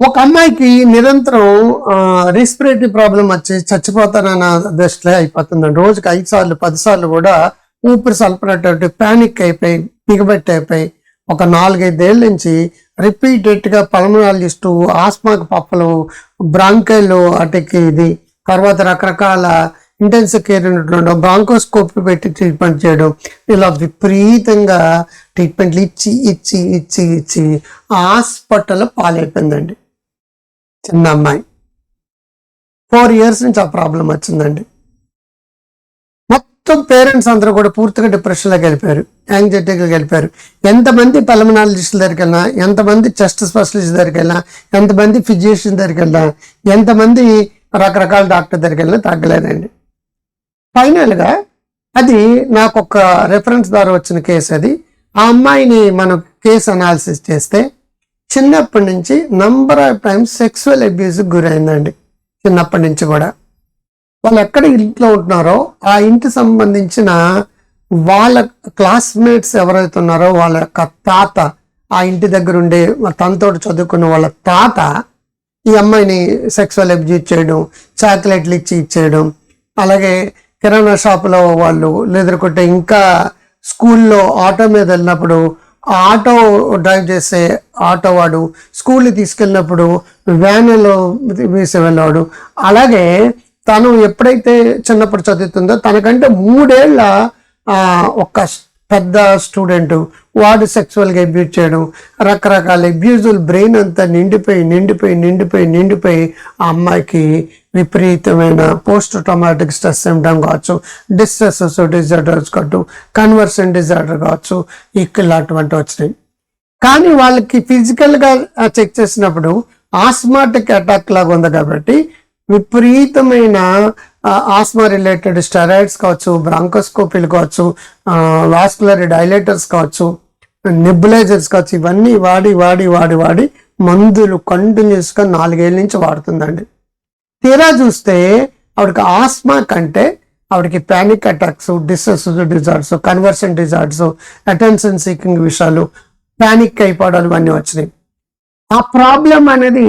ఒక అమ్మాయికి నిరంతరం రెస్పిరేటరీ ప్రాబ్లం వచ్చి చచ్చిపోతానన్న దృష్టిలో అయిపోతుందండి. రోజుకి ఐదు సార్లు పది సార్లు కూడా ఊపిరి సల్పనటువంటి ప్యానిక్ అయిపోయి బిగబెట్టి అయిపోయి ఒక నాలుగైదేళ్ళ నుంచి రిపీటెడ్గా పల్మనాలజిస్టు ఆస్మాకు పప్పలు బ్రాంకైలు అటుకి ఇది తర్వాత రకరకాల ఇంటెన్సివ్ కేర్ ఉన్నటువంటి బ్రాంకోస్కోప్ పెట్టి ట్రీట్మెంట్ చేయడం ఇలా విపరీతంగా ట్రీట్మెంట్లు ఇచ్చి ఇచ్చి ఇచ్చి ఇచ్చి హాస్పిటల్ పాలైపోయిందండి. చిన్న అమ్మాయి. ఫోర్ ఇయర్స్ నుంచి ఆ ప్రాబ్లం వచ్చిందండి. మొత్తం పేరెంట్స్ అందరూ కూడా పూర్తిగా డిప్రెషన్లోకి వెళ్ళిపోయారు. యాంగ్జైటీకి వెళ్ళిపోయారు. ఎంతమంది పల్మనాలజిస్టుల దగ్గరికి వెళ్ళినా ఎంతమంది చెస్ట్ స్పెషలిస్ట్ దగ్గరికి వెళ్ళినా ఎంతమంది ఫిజిషియన్ దగ్గరికి వెళ్ళినా ఎంతమంది రకరకాల డాక్టర్ దగ్గరికి వెళ్ళినా తగ్గలేదండి. ఫైనల్గా అది నాకు ఒక రెఫరెన్స్ ద్వారా వచ్చిన కేసు అది. ఆ అమ్మాయిని మనం కేసు అనాలిసిస్ చేస్తే చిన్నప్పటి నుంచి number of times sexual abuse గురైందండి. చిన్నప్పటి నుంచి కూడా. వాళ్ళు ఎక్కడ ఇంట్లో ఉంటున్నారో ఆ ఇంటి సంబంధించిన వాళ్ళ క్లాస్మేట్స్ ఎవరైతే ఉన్నారో వాళ్ళ యొక్క తాత ఆ ఇంటి దగ్గర ఉండే తనతో చదువుకున్న వాళ్ళ తాత ఈ అమ్మాయిని సెక్సువల్ అబ్యూజ్ చేయడం చాక్లెట్లు ఇచ్చి ఇచ్చేయడం అలాగే కిరాణా షాపులో వాళ్ళు లేదనుకుంటే ఇంకా స్కూల్లో ఆటో మీద వెళ్ళినప్పుడు ఆటో డ్రైవ్ చేసే ఆటో వాడు స్కూల్కి తీసుకెళ్ళినప్పుడు వ్యాన్లో వేసి వెళ్ళాడు అలాగే తను ఎప్పుడైతే చిన్నప్పుడు చదువుతుందో తనకంటే మూడేళ్ళ ఒక పెద్ద స్టూడెంట్ వాడు సెక్సువల్గా అబ్యూజ్ చేయడం రకరకాల అబ్యూజుల్ బ్రెయిన్ అంతా నిండిపోయి నిండిపోయి నిండిపోయి నిండిపోయి ఆ అమ్మాయికి విపరీతమైన పోస్ట్ ట్రామాటిక్ స్ట్రెస్ సిమ్టమ్ కావచ్చు డిస్ట్రెస్ డిజార్డర్స్ కావచ్చు కన్వర్షన్ డిజార్డర్ కావచ్చు ఇలాంటివంటి వచ్చినాయి. కానీ వాళ్ళకి ఫిజికల్గా చెక్ చేసినప్పుడు ఆస్మాటిక్ అటాక్ లాగా ఉంది కాబట్టి విపరీతమైన ఆస్మా రిలేటెడ్ స్టెరాయిడ్స్ కావచ్చు బ్రాంకోస్కోపీలు కావచ్చు వాస్కులర్ డైలేటర్స్ కావచ్చు నెబులైజర్స్ కావచ్చు ఇవన్నీ వాడి వాడి వాడి వాడి మందులు కంటిన్యూస్గా నాలుగేళ్ళ నుంచి వాడుతుందండి. తీరా చూస్తే ఆవిడకి ఆస్మా కంటే ఆవిడకి panic attacks distress disorders conversion disorders attention seeking విషయాలు ప్యానిక్ అయిపోవడం ఇవన్నీ వచ్చినాయి. ఆ ప్రాబ్లం అనేది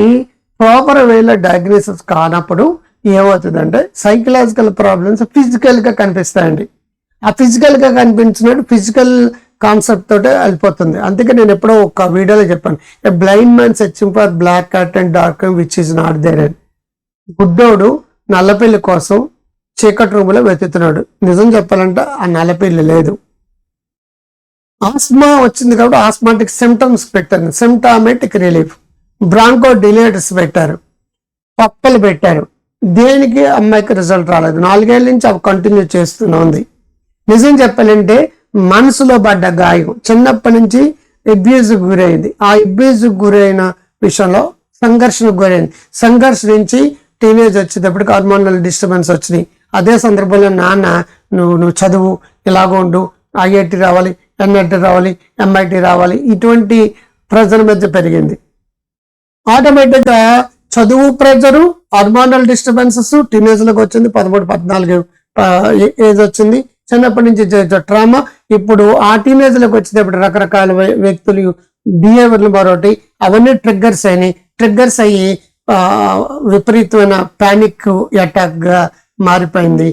ప్రాపర్ వేలో డయాగ్నోసిస్ కానప్పుడు ఏమవుతుందంటే సైకలాజికల్ ప్రాబ్లమ్స్ ఫిజికల్గా కనిపిస్తాయండి. ఆ ఫిజికల్గా కనిపించినట్టు ఫిజికల్ కాన్సెప్ట్ తోటే వెళ్ళిపోతుంది. అందుకే నేను ఎప్పుడో ఒక వీడియోలో చెప్పాను. A blind man searching for black cat and dark which is not there అని గుడ్డోడు నల్లపిల్లి కోసం చీకటి రూములో వెతుకుతున్నాడు. నిజం చెప్పాలంటే ఆ నల్లపిల్లి లేదు. ఆస్మా వచ్చింది కాబట్టి ఆస్మాటిక్ సిమ్టమ్స్ పెట్టారు. సిమ్టామెటిక్ రిలీఫ్ బ్రాంకో డిలేటర్స్ పెట్టారు. పప్పలు పెట్టారు. దేనికి అమ్మాయికి రిజల్ట్ రాలేదు. నాలుగేళ్ళ నుంచి అవి కంటిన్యూ చేస్తూనే ఉంది. నిజం చెప్పాలంటే మనసులో పడ్డ గాయం చిన్నప్పటి నుంచి అబ్యూజ్ గురైంది. ఆ అబ్యూజ్ గురైన విషయంలో సంఘర్షణకు గురైంది. సంఘర్షణ నుంచి టీనేజ్ వచ్చేటప్పటికి హార్మోనల్ డిస్టర్బెన్స్ వచ్చినాయి. అదే సందర్భంలో నాన్న నువ్వు నువ్వు చదువు ఇలాగ ఉండు ఐఐటి రావాలి ఎన్ఐటి రావాలి ఎంఐటి రావాలి ఇటువంటి ప్రజల మధ్య పెరిగింది. ఆటోమేటిక్గా చదువు ప్రెజరు హార్మోనల్ డిస్టర్బెన్సెస్ టీనేజ్లోకి వచ్చింది పదమూడు పద్నాలుగు ఏజ్ వచ్చింది. చిన్నప్పటి నుంచి ట్రామా ఇప్పుడు ఆ టీనేజ్లోకి వచ్చేటప్పుడు రకరకాల వ్యక్తులు బిహేవియర్లు మరొకటి అవన్నీ ట్రిగ్గర్స్ అయినాయి. ట్రిగ్గర్స్ అయ్యి విపరీతమైన ప్యానిక్ అటాక్గా మారిపోయింది.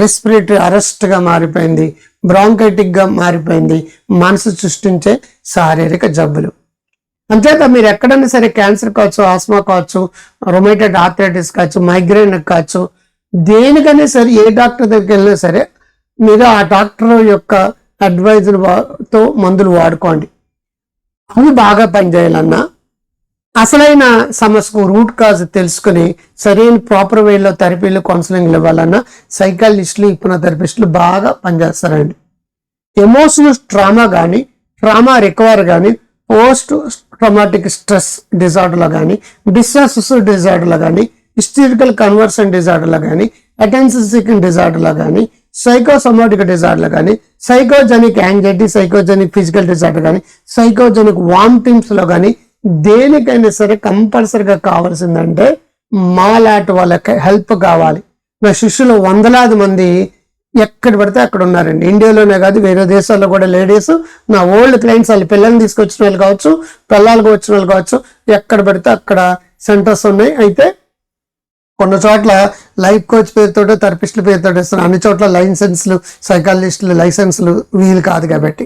రెస్పిరేటరీ అరెస్ట్గా మారిపోయింది బ్రాంకైటిక్గా మారిపోయింది మనసు సృష్టించే శారీరక జబ్బులు. అంతేత మీరు ఎక్కడైనా సరే క్యాన్సర్ కావచ్చు ఆస్మా కావచ్చు రొమేటెడ్ ఆర్థరైటిస్ కావచ్చు మైగ్రేన్ కావచ్చు దేనికైనా సరే ఏ డాక్టర్ దగ్గరికి వెళ్ళినా సరే మీరు ఆ డాక్టర్ యొక్క అడ్వైజ్తో మందులు వాడుకోండి. అవి బాగా పనిచేయాలన్నా అసలైన సమస్యకు రూట్ కాజ్ తెలుసుకుని సరైన ప్రాపర్ వేలో థెరపీలు కౌన్సిలింగ్ ఇవ్వాలన్నా సైకాలజిస్టులు థెరపిస్టులు బాగా పనిచేస్తారండి. ఎమోషనల్ ట్రామా కానీ ట్రామా రికవర్ కానీ పోస్ట్ ట్రామాటిక్ స్ట్రెస్ డిజార్డర్లో కానీ డిస్ట్రెస్ డిజార్డర్లో కానీ హిస్టరికల్ కన్వర్షన్ డిజార్డర్లో కానీ అటెన్షన్ సీకింగ్ డిజార్డర్లో కానీ సైకోసోమాటిక్ డిజార్డర్లో కానీ psychogenic anxiety psychogenic physical disorder కానీ సైకోజెనిక్ వామిటింగ్స్లో కానీ దేనికైనా సరే కంపల్సరిగా కావాల్సిందంటే మాలాంటి వాళ్ళకి హెల్ప్ కావాలి. నా శిష్యులు వందలాది మంది ఎక్కడ పడితే అక్కడ ఉన్నారండి. ఇండియాలోనే కాదు వేరే దేశాల్లో కూడా లేడీస్ నా ఓల్డ్ క్లయింట్స్ వాళ్ళ పిల్లల్ని తీసుకొచ్చిన వాళ్ళు కావచ్చు పిల్లలకు వచ్చిన వాళ్ళు కావచ్చు ఎక్కడ పడితే అక్కడ సెంటర్స్ ఉన్నాయి. అయితే కొన్ని చోట్ల లైఫ్ కోచ్ పేరుతో థెరపిస్టుల పేరుతో ఇస్తున్నారు అన్ని చోట్ల లైసెన్స్లు సైకాలజిస్టులు లైసెన్స్లు వీలు కాదు కాబట్టి.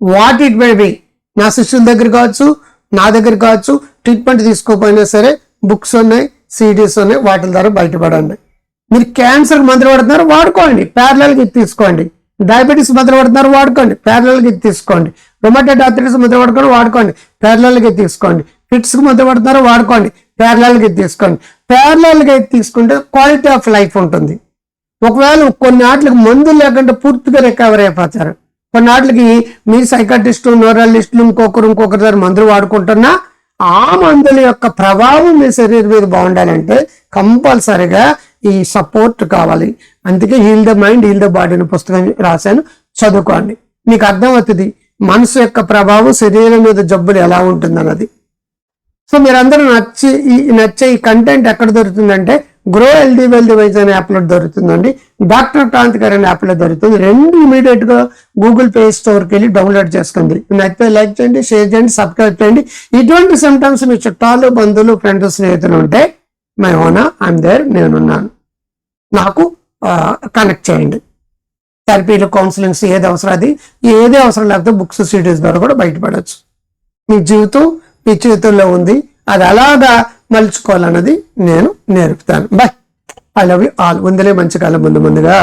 వాట్ ఇట్ మే బి నా శిష్యుల దగ్గర కావచ్చు నా దగ్గర కావచ్చు ట్రీట్మెంట్ తీసుకోకపోయినా సరే బుక్స్ ఉన్నాయి సిడీస్ ఉన్నాయి వాటి ద్వారా బయటపడండి. మీరు క్యాన్సర్ మందులు పడుతున్నారు వాడుకోండి. ప్యారలల్గా ఇది తీసుకోండి. డయాబెటీస్ మందులు పడుతున్నారు వాడుకోండి. ప్యారలల్గా ఇది తీసుకోండి. రొమాటెడ్ ఆర్థరైటిస్ మందులు పడుకోండి వాడుకోండి. ప్యారలల్గా తీసుకోండి. ఫిట్స్ మందులు పడుతున్నారు వాడుకోండి. ప్యారలల్గా ఇది తీసుకోండి. ప్యారలల్గా ఇది తీసుకుంటే క్వాలిటీ ఆఫ్ లైఫ్ ఉంటుంది. ఒకవేళ కొన్ని ఆటలకు మందులు లేకుండా పూర్తిగా రికవర్ అయిపోతారు కొన్ని మీ సైకాటిస్టు న్యూరాలిస్టులు ఇంకొకరు ఇంకొకరి దగ్గర మందులు వాడుకుంటున్నా ఆ మందుల యొక్క ప్రభావం మీ శరీరం మీద బాగుండాలంటే కంపల్సరిగా ఈ సపోర్ట్ కావాలి. అందుకే heal the mind heal the body అనే పుస్తకం రాశాను. చదువుకోండి. మీకు అర్థమవుతుంది మనసు యొక్క ప్రభావం శరీరం మీద జబ్బులు ఎలా ఉంటుందన్నది. సో మీరందరూ నచ్చి ఈ నచ్చే ఈ కంటెంట్ ఎక్కడ దొరుకుతుందంటే గ్రో హెల్దీ వెల్దీ వైజ్ అనే యాప్లో దొరుకుతుందండి. డాక్టర్ క్రాంతి గారు అనే యాప్లో దొరుకుతుంది. రెండు ఇమీడియట్గా గూగుల్ ప్లే స్టోర్కి వెళ్ళి డౌన్లోడ్ చేసుకోండి. నచ్చితే లైక్ చేయండి షేర్ చేయండి సబ్స్క్రైబ్ చేయండి. ఇటువంటి సిమ్టమ్స్ మీ చుట్టాలు బంధువులు ఫ్రెండ్స్ స్నేహితులు ఉంటే మై ఓనా ఐమ్ దేర్ నేనున్నాను. నాకు కనెక్ట్ చేయండి. థెరపీలు కౌన్సిలింగ్స్ ఏది అవసరం? అది ఏది అవసరం? లేకపోతే బుక్స్ సిడీస్ ద్వారా కూడా బయటపడవచ్చు మీ జీవితం మీ చేతుల్లో ఉంది. అది అలాగా మలుచుకోవాలన్నది నేను నేర్పుతాను. Bye I love you all ఉందలే మంచి కాలం ముందు ముందుగా.